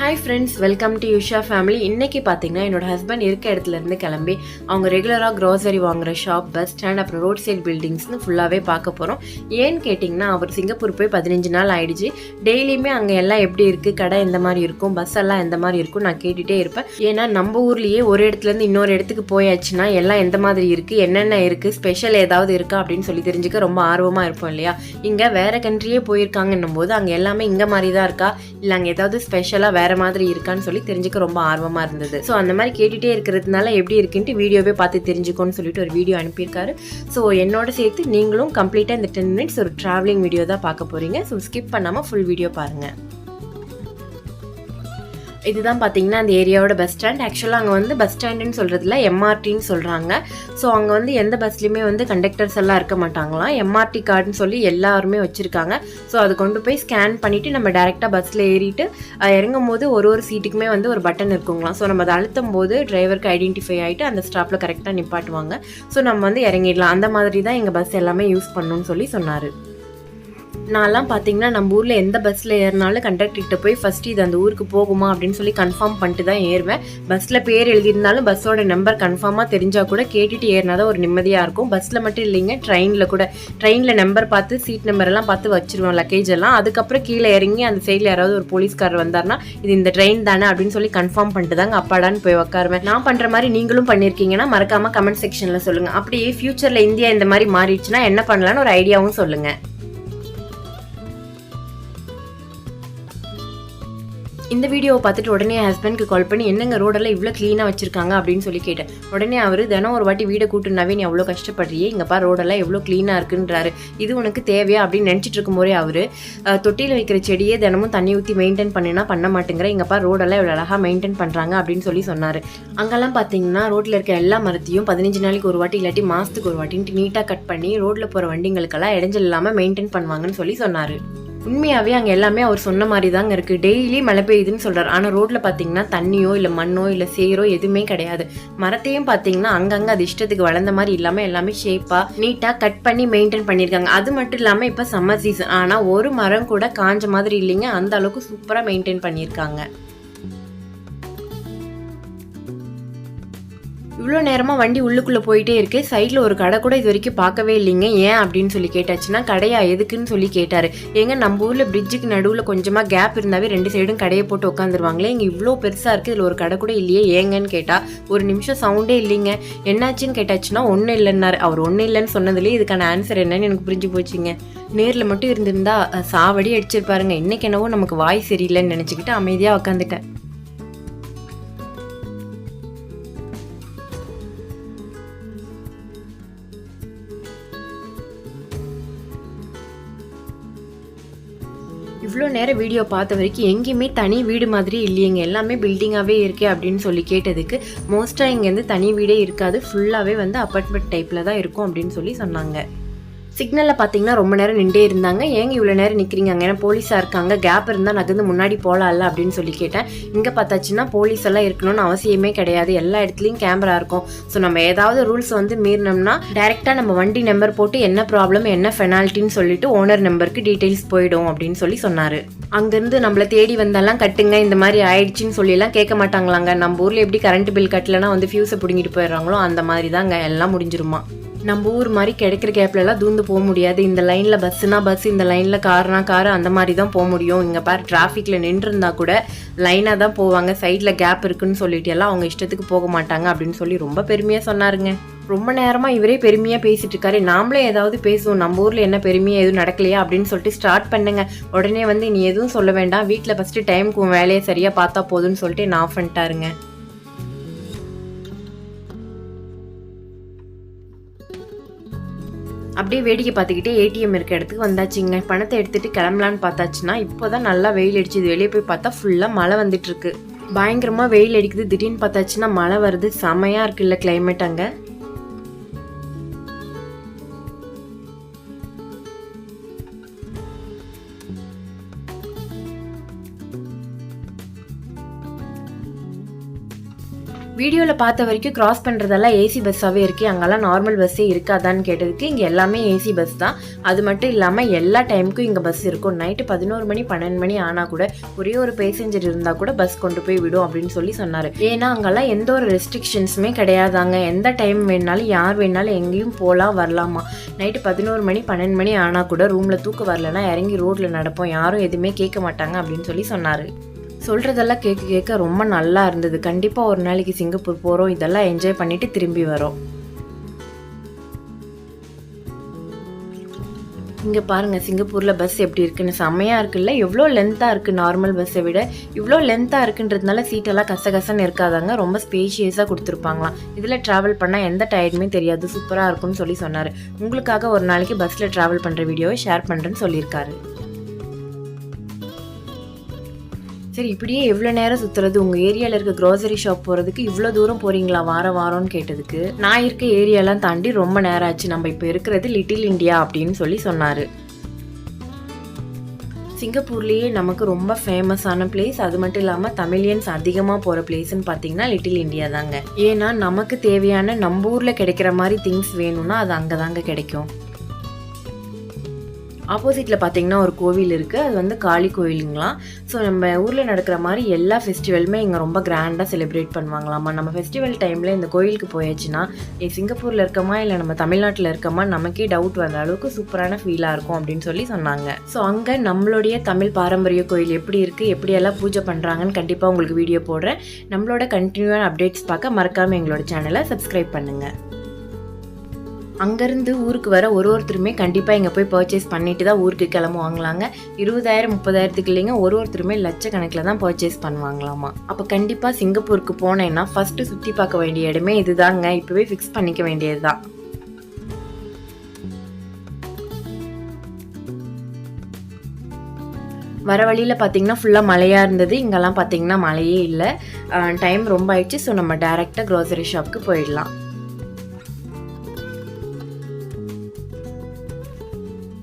Hi friends welcome to Yusha family இன்னைக்கு பார்த்தீங்கன்னா என்னோட ஹஸ்பண்ட் இருக்க இடத்துல இருந்து கிளம்பி அவங்க ரெகுலராக க்ரோசரி வாங்குற ஷாப் பஸ் ஸ்டாண்ட் அப்புறம் ரோட் சைட் பில்டிங்ஸ்னு ஃபுல்லாகவே பார்க்க போகிறோம் ஏன்னு கேட்டிங்கன்னா அவர் சிங்கப்பூர் போய் பதினஞ்சு நாள் ஆயிடுச்சு. டெய்லியுமே அங்கே எல்லாம் எப்படி இருக்குது கடை எந்த மாதிரி இருக்கும்? பஸ் எல்லாம் எந்த மாதிரி இருக்கும்? நான் கேட்டுகிட்டே இருப்பேன். ஏன்னா நம்ம ஊர்லேயே ஒரு இடத்துலேருந்து இன்னொரு இடத்துக்கு போயாச்சுன்னா எல்லாம் எந்த மாதிரி இருக்குது என்னென்ன இருக்குது ஸ்பெஷல் ஏதாவது இருக்கா? அப்படின்னு சொல்லி தெரிஞ்சுக்க ரொம்ப ஆர்வமாக இருப்போம் இல்லையா? இங்கே வேறு கண்ட்ரியே போயிருக்காங்கன்னும் போது அங்கே எல்லாமே இங்கே மாதிரி தான் இருக்கா? இல்லை அங்கே ஏதாவது ஸ்பெஷலாக வேறு மாதிரி இருக்கான்னு சொல்லி தெரிஞ்சுக்க ரொம்ப ஆர்வமாக இருந்தது. ஸோ அந்த மாதிரி கேட்டுகிட்டே இருக்கிறதுனால எப்படி இருக்குன்ட்டு வீடியோவே பார்த்து தெரிஞ்சுக்கோன்னு சொல்லிட்டு ஒரு வீடியோ அனுப்பியிருக்காரு. ஸோ என்னோட சேர்த்து நீங்களும் கம்ப்ளீட்டாக இந்த டென் மினிட்ஸ் ஒரு ட்ராவலிங் வீடியோ தான் பார்க்க போகிறீங்க ஸோ ஸ்கிப் பண்ணாமல் ஃபுல் வீடியோ பாருங்கள் இதுதான் பார்த்தீங்கன்னா அந்த ஏரியாவோட பஸ் ஸ்டாண்ட் ஆக்சுவலாக அங்கே வந்து பஸ் ஸ்டாண்டுன்னு சொல்கிறதுல எம்ஆர்டின்னு சொல்கிறாங்க ஸோ அங்கே வந்து எந்த பஸ்லேயுமே வந்து கண்டக்டர்ஸ் எல்லாம் இருக்க மாட்டாங்களாம். எம்ஆர்டி கார்டுன்னு சொல்லி எல்லாருமே வச்சுருக்காங்க. ஸோ அது கொண்டு போய் ஸ்கேன் பண்ணிவிட்டு நம்ம டேரெக்டாக பஸ்ஸில் ஏறிட்டு இறங்கும் போது ஒரு ஒரு சீட்டுக்குமே வந்து ஒரு பட்டன் இருக்குங்களாம். ஸோ நம்ம அதை அழுத்தும் போது டிரைவருக்கு ஐடென்டிஃபை ஆகிட்டு அந்த ஸ்டாப்பில் கரெக்டாக நிப்பாட்டுவாங்க. ஸோ நம்ம வந்து இறங்கிடலாம். அந்த மாதிரி தான் எங்கள் பஸ் எல்லாமே யூஸ் பண்ணணும்னு சொல்லி சொன்னார். நான்லாம் பார்த்தீங்கன்னா நம்ம ஊரில் எந்த பஸ்ஸில் ஏறினாலும் கண்டக்டர்கிட்ட போய் ஃபஸ்ட்டு இது அந்த ஊருக்கு போகுமா அப்படின்னு சொல்லி கன்ஃபார்ம் பண்ணிட்டு தான் ஏறுவேன். பஸ்ஸில் பேர் எழுதியிருந்தாலும் பஸ்ஸோட நம்பர் கன்ஃபார்மாக தெரிஞ்சால் கூட கேட்டுட்டு ஏறினா தான் ஒரு நிம்மதியாக இருக்கும். பஸ்ஸில் மட்டும் இல்லைங்க ட்ரெயினில் கூட. ட்ரெயினில் நம்பர் பார்த்து சீட் நம்பர் எல்லாம் பார்த்து வச்சிருவேன் லக்கேஜ் எல்லாம். அதுக்கப்புறம் கீழே இறங்கி அந்த சைடில் யாராவது ஒரு போலீஸ்காரர் வந்தார்னா இது இந்த ட்ரெயின் தானே அப்படின்னு சொல்லி கன்ஃபார்ம் பண்ணிட்டு தாங்க அப்பாடான்னு போய் உட்காருவேன் நான் பண்ணுற மாதிரி நீங்களும் பண்ணியிருக்கீங்கன்னா மறக்காமல் கமெண்ட் செக்ஷனில் சொல்லுங்கள் அப்படியே ஃப்யூச்சரில் இந்தியா இந்த மாதிரி மாறிடுச்சுன்னா என்ன பண்ணலான்னு ஒரு ஐடியாவும் சொல்லுங்கள் இந்த வீடியோவை பார்த்துட்டு உடனே ஹஸ்பண்ட்க்கு கால் பண்ணி என்னங்க ரோடெல்லாம் இவ்வளோ க்ளீனாக வச்சிருக்காங்க? அப்படின்னு சொல்லி கேட்டேன். உடனே அவர் தினம் ஒரு வாட்டி வீடை கூட்டுனாவே நீ அவ்வளோ கஷ்டப்படுறியே? இங்கேப்பா ரோடெல்லாம் எவ்வளோ க்ளீனாக இருக்குன்றாரு. இது உனக்கு தேவையா? அப்படின்னு நினச்சிட்டு இருக்கும்போதே அவர் தொட்டியில் வைக்கிற செடியே தினமும் தண்ணி ஊற்றி மெயின்டைன் பண்ணினா பண்ண மாட்டேங்கிற. எங்கப்பா ரோடெல்லாம் இவ்வளோ அழகாக மெயின்டைன் பண்ணுறாங்க அப்படின்னு சொல்லி சொன்னார். அங்கெல்லாம் பார்த்தீங்கன்னா ரோட்டில் இருக்க எல்லா மரத்தையும் பதினஞ்சு நாளைக்கு ஒரு வாட்டி இல்லாட்டி மாதத்துக்கு ஒரு வாட்டின்ட்டு நீட்டாக கட் பண்ணி ரோட்டில் போகிற வண்டிங்களுக்கெல்லாம் இடைஞ்சல் இல்லாமல் மெயின்டைன் பண்ணுவாங்கன்னு சொல்லி சொன்னார். உண்மையாகவே அங்கே எல்லாமே அவர் சொன்ன மாதிரி தாங்க இருக்குது டெய்லி மழை பெய்யுதுன்னு சொல்கிறார் ஆனால் ரோட்டில் பார்த்தீங்கன்னா தண்ணியோ இல்லை மண்ணோ இல்லை சேரோ எதுவுமே கிடையாது. மரத்தையும் பார்த்தீங்கன்னா அங்கங்கே அது இஷ்டத்துக்கு வளர்ந்த மாதிரி இல்லாமல் எல்லாமே ஷேப்பாக நீட்டாக கட் பண்ணி மெயின்டைன் பண்ணியிருக்காங்க. அது மட்டும் இல்லாமல் இப்போ சம்மர் சீசன் ஆனால் ஒரு மரம் கூட காஞ்ச மாதிரி இல்லைங்க. அந்த அளவுக்கு சூப்பராக மெயின்டைன் பண்ணியிருக்காங்க. இவ்வளோ நேரமாக வண்டி உள்ளுக்குள்ளே போயிட்டே இருக்கு. சைடில் ஒரு கடை கூட இது வரைக்கும் பார்க்கவே இல்லைங்க. ஏன் அப்படின்னு சொல்லி கேட்டாச்சுன்னா கடையா எதுக்குன்னு சொல்லி கேட்டார். ஏங்க நம்ம ஊரில் பிரிட்ஜுக்கு நடுவில் கொஞ்சமாக கேப் இருந்தாவே ரெண்டு சைடும் கடையை போட்டு உட்காந்துருவாங்களே இங்கே இவ்வளோ பெருசாக இருக்குது இதில் ஒரு கடை கூட இல்லையே. ஏங்கன்னு கேட்டால் ஒரு நிமிஷம் சவுண்டே இல்லைங்க. என்னாச்சுன்னு கேட்டாச்சுன்னா ஒன்றும் இல்லைன்னாரு. அவர் ஒன்றும் இல்லைன்னு சொன்னதுலேயே இதுக்கான ஆன்சர் என்னன்னு எனக்கு புரிஞ்சு போச்சுங்க. நேரில் மட்டும் இருந்திருந்தா சாவடி அடிச்சிருப்பாருங்க. இன்னைக்கு என்னவோ நமக்கு வாய் சரியில்லைன்னு நினச்சிக்கிட்டு அமைதியாக உட்காந்துட்டேன் இவ்வளோ நேரம் வீடியோ பார்த்த வரைக்கும் எங்கேயுமே தனி வீடு மாதிரி இல்லையங்க. எல்லாமே பில்டிங்காகவே இருக்கே அப்படின்னு சொல்லி கேட்டதுக்கு மோஸ்ட்டாக இங்கேருந்து தனி வீடே இருக்காது. ஃபுல்லாகவே வந்து அப்பார்ட்மெண்ட் டைப்பில் தான் இருக்கும் அப்படின்னு சொல்லி சொன்னாங்க. சிக்னலில் பார்த்தீங்கன்னா ரொம்ப நேரம் நின்றே இருந்தாங்க. ஏங்க இவ்வளோ நேரம் நிற்கிறீங்க அங்கே ஏன்னா போலீஸாக இருக்காங்க? கேப் இருந்தால் நகர்ந்து முன்னாடி போகலாம்ல அப்படின்னு சொல்லி கேட்டேன். இங்கே பார்த்தாச்சுன்னா போலீஸ் எல்லாம் இருக்கணும்னு அவசியமே கிடையாது. எல்லா இடத்துலையும் கேமரா இருக்கும். ஸோ நம்ம ஏதாவது ரூல்ஸ் வந்து மீறினோம்னா டேரெக்டாக நம்ம வண்டி நம்பர் போட்டு என்ன ப்ராப்ளம் என்ன பெனால்ட்டின்னு சொல்லிட்டு ஓனர் நம்பருக்கு டீட்டெயில்ஸ் போயிடும் அப்படின்னு சொல்லி சொன்னார். அங்கேருந்து நம்மளை தேடி வந்தாலாம் கட்டுங்க இந்த மாதிரி ஆயிடுச்சுன்னு சொல்லியெல்லாம் கேட்க மாட்டாங்களாங்க. நம்ம ஊரில் எப்படி கரண்ட் பில் கட்டலைன்னா வந்து ஃபியூஸை பிடுங்கிட்டு போயிடுறாங்களோ அந்த மாதிரி தாங்க எல்லாம் முடிஞ்சிருமா. நம்ம ஊர் மாதிரி கிடைக்கிற கேப்லலாம் தூந்து போக முடியாது. இந்த லைனில் பஸ்ஸுனா பஸ் இந்த லைனில் கார்னா கார் அந்த மாதிரி தான் போக முடியும். இங்கே பாரு டிராஃபிக்கில் நின்றுருந்தா கூட லைனாக தான் போவாங்க. சைடில் கேப் இருக்குன்னு சொல்லிட்டு எல்லாம் அவங்க இஷ்டத்துக்கு போக மாட்டாங்க அப்படின்னு சொல்லி ரொம்ப பெருமையாக சொன்னாருங்க. ரொம்ப நேரமாக இவரே பெருமையாக பேசிட்டு இருக்காரு. நாமளே ஏதாவது பேசுவோம். நம்ம ஊரில் என்ன பெருமையாக எதுவும் நடக்கலையா அப்படின்னு சொல்லிட்டு ஸ்டார்ட் பண்ணுங்க. உடனே வந்து நீ எதுவும் சொல்ல வேண்டாம். வீட்டில் ஃபஸ்ட்டு டைமுக்கு வேலையை சரியாக பார்த்தா போதும்னு சொல்லிட்டு நான் ஆஃப் பண்ணிட்டாருங்க. அப்படியே வேடிக்கை பார்த்துக்கிட்டே ஏடிஎம் இருக்க இடத்துக்கு வந்தாச்சுங்க. பணத்தை எடுத்துட்டு கிளம்பலான்னு பார்த்தாச்சுன்னா இப்போ தான் நல்லா வெயில் அடிச்சுது. வெளியே போய் பார்த்தா ஃபுல்லாக மழை வந்துட்டு இருக்கு வெயில் அடிக்குது. திடீர்னு பார்த்தாச்சுன்னா மழை வருது. செமையாக இருக்குல்ல கிளைமேட் அங்கே. வீடியோவில் பார்த்த வரைக்கும் கிராஸ் பண்ணுறதெல்லாம் ஏசி பஸ்ஸாகவே இருக்குது அங்கெல்லாம் நார்மல் பஸ்ஸே இருக்காதான்னு கேட்டதுக்கு இங்கே எல்லாமே ஏசி பஸ் தான். அது மட்டும் இல்லாமல் எல்லா டைமுக்கும் இங்கே பஸ் இருக்கும். நைட்டு பதினோரு மணி பன்னெண்டு மணி ஆனால் கூட ஒரே ஒரு பேசஞ்சர் இருந்தால் கூட பஸ் கொண்டு போய் விடும் அப்படின்னு சொல்லி சொன்னார். ஏன்னா அங்கெல்லாம் எந்த ஒரு ரெஸ்ட்ரிக்ஷன்ஸுமே கிடையாதாங்க எந்த டைம் வேணாலும் யார் வேணாலும் எங்கேயும் போகலாம் வரலாமா? நைட்டு பதினோரு மணி பன்னெண்டு மணி ஆனால் கூட ரூமில் தூக்கம் வரலன்னா இறங்கி ரோட்டில் நடப்போம். யாரும் எதுவுமே கேட்க மாட்டாங்க அப்படின்னு சொல்லி சொன்னார். சொல்கிறதெல்லாம் கேட்க கேட்க ரொம்ப நல்லா இருந்தது. கண்டிப்பாக ஒரு நாளைக்கு சிங்கப்பூர் போகிறோம் இதெல்லாம் என்ஜாய் பண்ணிவிட்டு திரும்பி வரோம். இங்கே பாருங்கள் சிங்கப்பூரில் பஸ் எப்படி இருக்குன்னு. செம்மையாக இருக்குல்ல? எவ்வளோ லென்த்தாக இருக்குது நார்மல் பஸ்ஸை விட. இவ்வளோ லென்த்தாக இருக்குன்றதுனால சீட்டெல்லாம் கசகசன்னு இருக்காதாங்க. ரொம்ப ஸ்பேஷியஸாக கொடுத்துருப்பாங்களாம். இதில் ட்ராவல் பண்ணால் எந்த டயர்டுமே தெரியாது. சூப்பராக இருக்கும்னு சொல்லி சொன்னார். உங்களுக்காக ஒரு நாளைக்கு பஸ்ஸில் ட்ராவல் பண்ணுற வீடியோவை ஷேர் பண்ணுறேன்னு சொல்லியிருக்காரு. சரி இப்படியே எவ்வளோ நேரம் சுற்றுறது உங்கள் ஏரியாவில் இருக்க க்ரோசரி ஷாப் போகிறதுக்கு இவ்வளோ தூரம் போகிறீங்களா வார வாரம்னு கேட்டதுக்கு. நான் இருக்க ஏரியாலாம் தாண்டி ரொம்ப நேரம் ஆச்சு. நம்ம இப்போ இருக்கிறது லிட்டில் இந்தியா அப்படின்னு சொல்லி சொன்னார். சிங்கப்பூர்லேயே நமக்கு ரொம்ப ஃபேமஸான பிளேஸ் அது மட்டும் இல்லாமல் தமிழியன்ஸ் அதிகமாக போகிற பிளேஸ்னு பார்த்தீங்கன்னா லிட்டில் இந்தியா தாங்க. ஏன்னா நமக்கு தேவையான நம்ம ஊரில் கிடைக்கிற மாதிரி திங்ஸ் வேணும்னா அது அங்கே தாங்க கிடைக்கும். ஆப்போசிட்டில் பார்த்தீங்கன்னா ஒரு கோவில் இருக்குது அது வந்து காளி கோயிலுங்களாம். ஸோ நம்ம ஊரில் நடக்கிற மாதிரி எல்லா ஃபெஸ்டிவலுமே இங்கே ரொம்ப கிராண்டாக செலிப்ரேட் பண்ணுவாங்களாமா நம்ம ஃபெஸ்டிவல் டைமில் இந்த கோயிலுக்கு போயாச்சுன்னா ஏ சிங்கப்பூரில் இருக்கமா இல்லை நம்ம தமிழ்நாட்டில் இருக்கமா நமக்கே டவுட் வந்த அளவுக்கு சூப்பரான ஃபீலாக இருக்கும் அப்படின்னு சொல்லி சொன்னாங்க. ஸோ அங்கே நம்மளுடைய தமிழ் பாரம்பரிய கோயில் எப்படி இருக்குது எப்படியெல்லாம் பூஜை பண்ணுறாங்கன்னு கண்டிப்பாக உங்களுக்கு வீடியோ போடுறேன். நம்மளோட கண்டினியூவான அப்டேட்ஸ் பார்க்க மறக்காமல் எங்களோட சேனலை சப்ஸ்கிரைப் பண்ணுங்கள் அங்கேருந்து ஊருக்கு வர ஒரு ஒருத்தருமே கண்டிப்பாக இங்கே போய் பர்ச்சேஸ் பண்ணிட்டு தான் ஊருக்கு கிளம்புவாங்களாங்க. இருபதாயிரம் முப்பதாயிரத்துக்கு இல்லைங்க ஒரு ஒருத்தருமே லட்சக்கணக்கில் தான் பர்ச்சேஸ் பண்ணுவாங்களாமா. அப்போ கண்டிப்பாக சிங்கப்பூருக்கு போனேன்னா ஃபஸ்ட்டு சுற்றி பார்க்க வேண்டிய இடமே இதுதாங்க. இப்போவே ஃபிக்ஸ் பண்ணிக்க வேண்டியது தான் வர வழியில் பார்த்தீங்கன்னா ஃபுல்லாக மழையாக இருந்தது. இங்கெல்லாம் பார்த்தீங்கன்னா மழையே இல்லை. டைம் ரொம்ப ஆயிடுச்சு. ஸோ நம்ம டேரெக்டாக க்ரோசரி ஷாப்புக்கு போயிடலாம்.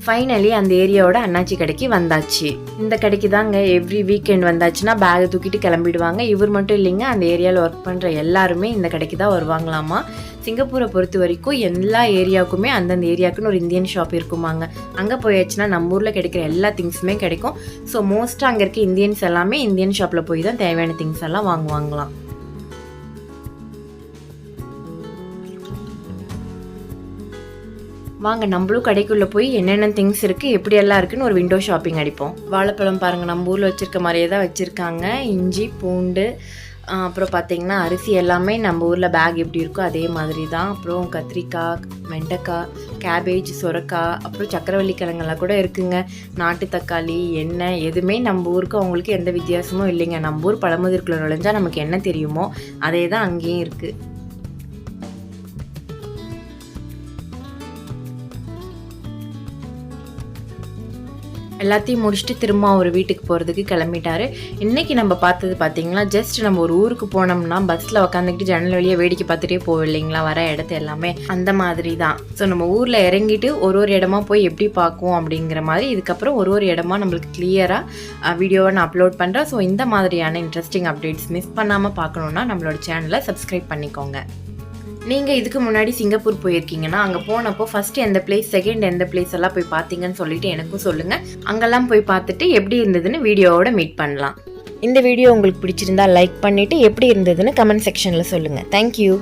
ஃபைனலி அந்த ஏரியாவோட அண்ணாச்சி கடைக்கு வந்தாச்சு. இந்த கடைக்கு தாங்க எவ்ரி வீக்கெண்ட் வந்தாச்சுன்னா பேகை தூக்கிட்டு கிளம்பிடுவாங்க. இவர் மட்டும் இல்லைங்க அந்த ஏரியாவில் ஒர்க் பண்ணுற எல்லாருமே இந்த கடைக்கு தான் வருவாங்களாமா. சிங்கப்பூரை பொறுத்த வரைக்கும் எல்லா ஏரியாவுக்குமே அந்தந்த ஏரியாவுக்குன்னு ஒரு இந்தியன் ஷாப் இருக்குமாங்க. அங்கே போயாச்சுன்னா நம்ம ஊரில் கிடைக்கிற எல்லா திங்ஸுமே கிடைக்கும். ஸோ மோஸ்ட்டாக அங்கே இருக்க இந்தியன்ஸ் எல்லாமே இந்தியன் ஷாப்பில் போய் தான் தேவையான திங்ஸ் எல்லாம் வாங்குவாங்களாம். வாங்க நம்மளும் கடைக்குள்ளே போய் என்னென்ன திங்ஸ் இருக்குது எப்படியெல்லாம் இருக்குன்னு ஒரு விண்டோ ஷாப்பிங் அடிப்போம். வாழைப்பழம் பாருங்கள் நம்ம ஊரில் வச்சுருக்க மாதிரியே தான் வச்சுருக்காங்க. இஞ்சி பூண்டு அப்புறம் பார்த்தீங்கன்னா அரிசி எல்லாமே நம்ம ஊரில் பேக் எப்படி இருக்கோ அதே மாதிரி தான். அப்புறம் கத்திரிக்காய் வெண்டைக்காய் கேபேஜ் சுரக்காய் அப்புறம் சக்கரவள்ளி கிழங்கெல்லாம் கூட இருக்குங்க. நாட்டு தக்காளி எண்ணெய் எதுவுமே நம்ம ஊருக்கு அவங்களுக்கு எந்த வித்தியாசமும் இல்லைங்க. நம்ம ஊர் பழமுதிர்க்குள்ள நுழைஞ்சா நமக்கு என்ன தெரியுமோ அதே தான் அங்கேயும் இருக்குது எல்லாத்தையும் முடிச்சுட்டு திரும்ப அவர் வீட்டுக்கு போகிறதுக்கு கிளம்பிட்டாரு. இன்றைக்கி நம்ம பார்த்தது பார்த்தீங்கன்னா ஜஸ்ட் நம்ம ஒரு ஊருக்கு போனோம்னா பஸ்ஸில் உட்காந்துக்கிட்டு ஜன்னல் வழியாக வேடிக்கை பார்த்துட்டே போவோம் இல்லைங்களா வர இடத்த எல்லாமே. அந்த மாதிரி தான் ஸோ நம்ம ஊரில் இறங்கிட்டு ஒரு ஒரு இடமா போய் எப்படி பார்க்குவோம் அப்படிங்கிற மாதிரி இதுக்கப்புறம் ஒரு ஒரு இடமா நம்மளுக்கு கிளியராக வீடியோவை நான் அப்லோட் பண்ணுறேன் ஸோ இந்த மாதிரியான இன்ட்ரெஸ்டிங் அப்டேட்ஸ் மிஸ் பண்ணாமல் பார்க்கணுன்னா நம்மளோட சேனலை சப்ஸ்கிரைப் பண்ணிக்கோங்க. நீங்கள் இதுக்கு முன்னாடி சிங்கப்பூர் போயிருக்கீங்கன்னா அங்கே போனப்போ ஃபஸ்ட்டு எந்த பிளேஸ் செகண்ட் எந்த பிளேஸ் எல்லாம் போய் பார்த்தீங்கன்னு சொல்லிட்டு எனக்கும் சொல்லுங்கள் அங்கெல்லாம் போய் பார்த்துட்டு எப்படி இருந்ததுன்னு வீடியோவோட மீட் பண்ணலாம். இந்த வீடியோ உங்களுக்கு பிடிச்சிருந்தா லைக் பண்ணிவிட்டு எப்படி இருந்ததுன்னு கமெண்ட் செக்ஷனில் சொல்லுங்கள் தேங்க்யூ